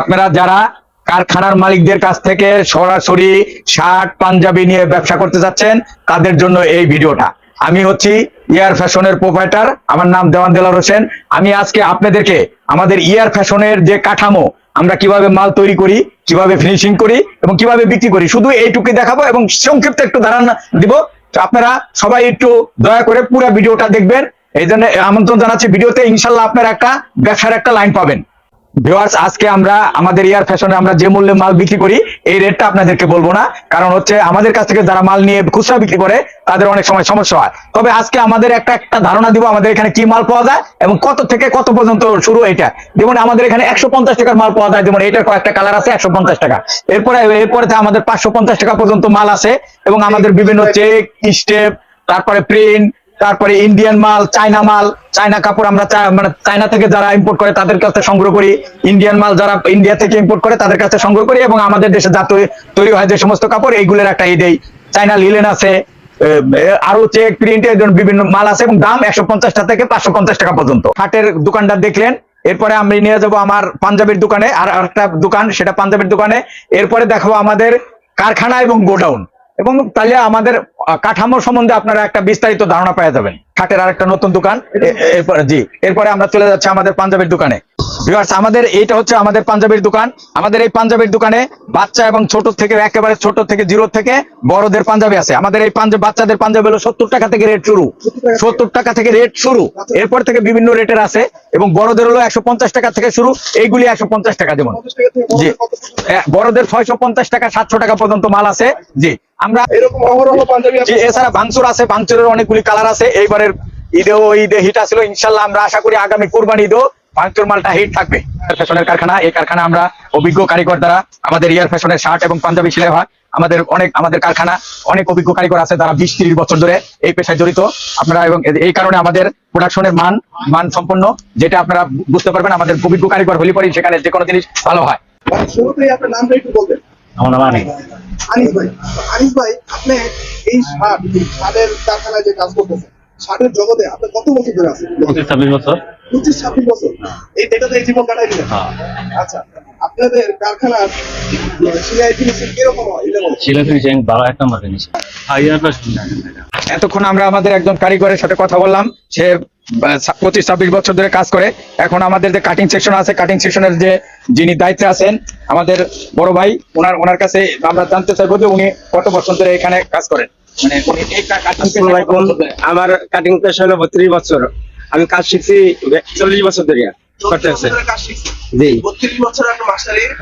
আপনারা যারা কারখানার মালিকদের কাছ থেকে সরাসরি শার্ট, পাঞ্জাবি নিয়ে ব্যবসা করতে যাচ্ছেন, তাদের জন্য এই ভিডিওটা। আমি হচ্ছি ইয়ার ফ্যাশনের প্রোপাইটার আমার নাম দেওয়ান দেলার হোসেন। আমি আজকে আপনাদেরকে আমাদের ইয়ার ফ্যাশনের যে কাঠামো, আমরা কীভাবে মাল তৈরি করি, কীভাবে ফিনিশিং করি এবং কীভাবে বিক্রি করি, শুধু এইটুকুই দেখাবো এবং সংক্ষিপ্ত একটু ধারণা দিব। আপনারা সবাই একটু দয়া করে পুরো ভিডিওটা দেখবেন। এই জন্য আমন্ত্রণ জানাচ্ছি। ভিডিওতে ইনশাল্লাহ আপনারা একটা ব্যবসার একটা লাইন পাবেন। ভিউয়ার্স আজকে আমরা আমাদের ইয়ার ফ্যাশনে আমরা যে মূল্যে মাল বিক্রি করি এই রেটটা আপনাদেরকে বলব না। কারণ হচ্ছে আমাদের কাছ থেকে যারা মাল নিয়ে খুচরা বিক্রি করে তাদের অনেক সময় সমস্যা হয়। তবে আজকে আমাদের একটা একটা ধারণা দিব আমাদের এখানে কি মাল পাওয়া যায় এবং কত থেকে কত পর্যন্ত শুরু এটা। যেমন আমাদের এখানে একশো পঞ্চাশ টাকার মাল পাওয়া যায় যেমন এটার কয়েকটা কালার আছে একশো পঞ্চাশ টাকা। এরপরে এরপরে আমাদের পাঁচশো পঞ্চাশ টাকা পর্যন্ত মাল আছে এবং আমাদের বিভিন্ন চেক স্টেপ তারপরে প্রিন্ট তারপরে ইন্ডিয়ান মাল চায়না মাল চায়না কাপড় আমরা মানে চায়না থেকে যারা ইম্পোর্ট করে তাদের কাছে সংগ্রহ করি। ইন্ডিয়ান মাল যারা ইন্ডিয়া থেকে ইম্পোর্ট করে তাদের কাছে সংগ্রহ করি এবং আমাদের দেশে যা তৈরি হয় যে সমস্ত কাপড়, এইগুলোর একটা দেই। চায়না লিলেন আছে আরও চেক প্রিন্টের বিভিন্ন মাল আছে এবং দাম একশো পঞ্চাশ টাকা থেকে পাঁচশো পঞ্চাশ টাকা পর্যন্ত। হাটের দোকানটা দেখলেন, এরপরে আমি নিয়ে যাব আমার পাঞ্জাবির দোকানে, আর একটা দোকান, সেটা পাঞ্জাবির দোকানে। এরপরে দেখাবো আমাদের কারখানা এবং গোডাউন। এবং তাহলে আমাদের কাঠামো সম্বন্ধে আপনারা একটা বিস্তারিত ধারণা পেয়ে যাবেন। খাটের আরেকটা নতুন দোকান এরপরে জি এরপরে আমরা চলে যাচ্ছি আমাদের পাঞ্জাবের দোকানে। ভিউয়ার্স আমাদের এইটা হচ্ছে আমাদের পাঞ্জাবির দোকান। আমাদের এই পাঞ্জাবির দোকানে বাচ্চা এবং ছোট থেকে একেবারে ছোট থেকে জিরো থেকে বড়দের পাঞ্জাবি আছে। আমাদের এই পাঞ্জাব বাচ্চাদের পাঞ্জাবি হলো সত্তর টাকা থেকে রেট শুরু। সত্তর টাকা থেকে রেট শুরু। এরপর থেকে বিভিন্ন রেটের আছে এবং বড়দের হলো একশো পঞ্চাশ টাকা থেকে শুরু। এইগুলি একশো পঞ্চাশ টাকা যেমন। জি। বড়দের ছয়শো পঞ্চাশ টাকা সাতশো টাকা পর্যন্ত মাল আছে। জি। আমরা এরকম এছাড়া ভাঙচুর আছে ভাঙচুরের অনেকগুলি কালার আছে। এইবারের ঈদেও ঈদে হিট আসলো। ইনশাল্লাহ আমরা আশা করি আগামী কোরবানি ঈদেও ভাঙচুর মালটা হিট থাকবে। ফ্যাশনের কারখানা এই কারখানা আমরা অভিজ্ঞ কারিগর দ্বারা আমাদের ইয়ার ফ্যাশনের শার্ট এবং পাঞ্জাবি সেলাই হয়। আমাদের অনেক আমাদের কারখানা অনেক অভিজ্ঞ কারিগর আছে যারা বিশ তিরিশ বছর ধরে এই পেশায় জড়িত। আপনারা এবং এই কারণে আমাদের প্রোডাকশনের মান মান সম্পন্ন যেটা আপনারা বুঝতে পারবেন আমাদের অভিজ্ঞ কারিগর হলে পরে সেখানে যে কোনো জিনিস ভালো হয়। শুরুতেই আপনার নামটা একটু বলবেন। আমার নাম আনিস। আনিস ভাই আনিস ভাই আপনি এই শার্ট শার্টের কারখানায় যে কাজ করতেছেন শার্টের জগতে আপনি কত বছর ধরে আছেন? ছাব্বিশ বছর। পঁচিশ ছাব্বিশ বছর। এই জীবন কাটাই দিলেন। হ্যাঁ। আচ্ছা আপনাদের কারখানার সিলাই ফিনিশিং কীরকম হয়? ছেলে ফিনিশিং ভালো এক নম্বর জিনিস হাইয়ার এতক্ষণ আমরা আমাদের একজন কারিগরের সাথে কথা বললাম। সে পঁচিশ ছাব্বিশ বছর ধরে কাজ করে। এখন আমাদের যে কাটিং সেকশন আছে কাটিং সেকশনের যে যিনি দায়িত্বে আছেন আমাদের বড় ভাই ওনার ওনার কাছে আমরা জানতে চাইব যে উনি কত বছর ধরে এখানে কাজ করেন। মানে উনি এই কাটিং আসসালামু আলাইকুম। আমার কাটিং পেশা হলো বত্রিশ বছর। আমি কাজ শিখছি চল্লিশ বছর ধরে। করতে আছে জি।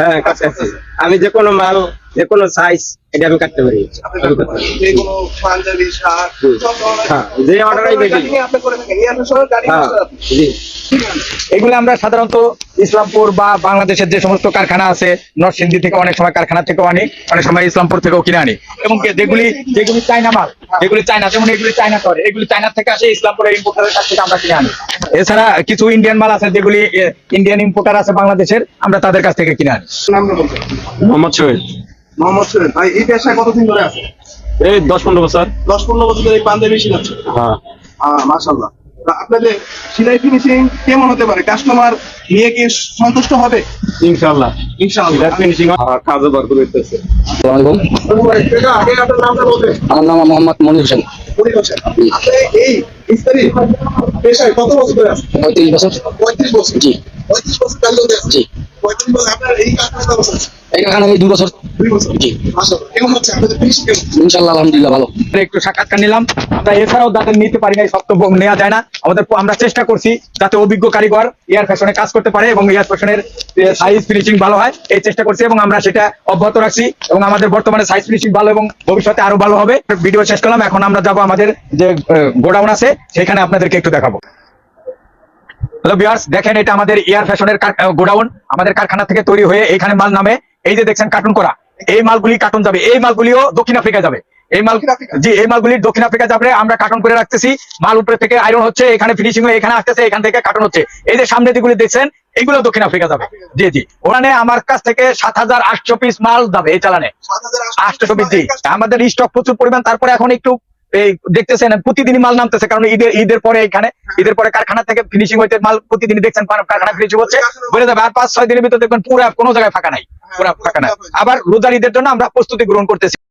হ্যাঁ কাজ করছি। আমি যে কোনো মাল যে কোনো সাইজ এটা আমি কাটতে পারি। যে ধরনের হ্যাঁ, যে কাটিং হ্যাঁ এগুলো আমরা সাধারণত ইসলামপুর বা বাংলাদেশের যে সমস্ত কারখানা আছে নরসিংদী থেকে অনেক সময় কারখানা থেকেও আনি অনেক সময় ইসলামপুর থেকেও কিনে আনি। এবং যেগুলি যেগুলি চায়না মাল যেগুলি চায়না যেমন এগুলি চায়না করে এগুলি চায়না থেকে আসে ইসলামপুরের ইম্পোর্টারের কাছ থেকে আমরা কিনে আনি। এছাড়া কিছু ইন্ডিয়ান মাল আছে যেগুলি ইন্ডিয়ান ইম্পোর্টার আছে বাংলাদেশের আমরা তাদের কাছ থেকে কিনে আনি। মোহাম্মদ শহীদ মোহাম্মদ সোহেল ভাই এই পেশায় কতদিন ধরে আছে এই দশ পনেরো বছর। দশ পনেরো বছর ধরে এই পাঞ্জাবি শিখাচ্ছে হ্যাঁ। মাশাল্লাহ আপনাদের সিলাই ফিনিশিং কেমন হতে পারে? কাস্টমার নিয়ে কি সন্তুষ্ট হবে? ইনশাল্লাহ ইনশাআল্লাহ। ফিনিশিং কাজও বার হইতেছে। আপনার আমার নাম মোহাম্মদ মনির হোসেন। বছর আপনি এই ইস্তারি পেশায় কত বছর ধরে আছেন? পঁয়ত্রিশ বছর। পঁয়ত্রিশ বছর। জি। পঁয়ত্রিশ বছর কাজ জি। এই দুই বছর। ইনশাল্লাহ আলহামদুলিল্লাহ ভালো। একটু সাক্ষাৎকার নিলাম। এছাড়াও যাদের নিতে পারি নেওয়া যায় না আমাদের আমরা চেষ্টা করছি যাতে অভিজ্ঞ কারিগর এয়ার ফ্যাশনে কাজ করতে পারে এবং এয়ার ফ্যাশনের সাইজ ফিনিশিং ভালো হয়। এই চেষ্টা করছি এবং আমরা সেটা অব্যাহত রাখছি এবং আমাদের বর্তমানে সাইজ ফিনিশিং ভালো এবং ভবিষ্যতে আরও ভালো হবে। ভিডিও শেষ করলাম এখন আমরা যাব আমাদের যে গোডাউন আছে সেখানে আপনাদেরকে একটু দেখাবো। হ্যালো বিয়ার্স দেখেন এটা আমাদের এয়ার ফ্যাশনের গোডাউন। আমাদের কারখানা থেকে তৈরি হয়ে এখানে মাল নামে। এই যে দেখছেন কার্টুন করা। এই মালগুলি কার্টুন যাবে। এই মালগুলিও দক্ষিণ আফ্রিকা যাবে। এই মাল জি এই মালগুলি দক্ষিণ আফ্রিকা যাবে। আমরা কার্টন করে রাখতেছি। মাল উপরে থেকে আয়রন হচ্ছে। এখানে ফিনিশিং হয়ে এখানে আসতেছে। এখান থেকে কার্টন হচ্ছে। এই যে সামনে যেগুলি দেখছেন এগুলো দক্ষিণ আফ্রিকা যাবে। জি জি। ওখানে আমার কাছ থেকে সাত হাজার আটশো পিস মাল যাবে এই চালানে। আটশো পিস জি। আমাদের স্টক প্রচুর পরিমাণ। তারপরে এখন একটু এই দেখতেছেন প্রতিদিনই মাল নামতেছে কারণ ঈদের ঈদের পরে এখানে ঈদের পরে কারখানা থেকে ফিনিশিং হইতে মাল প্রতিদিনই দেখছেন কারখানা ফিনিশিং হচ্ছে। বলে যাবে আর পাঁচ ছয় দিনের ভিতরে দেখবেন পুরো কোনো জায়গায় ফাঁকা নাই। পুরো ফাঁকা নাই। আবার রোজার ঈদের জন্য আমরা প্রস্তুতি গ্রহণ করতেছি।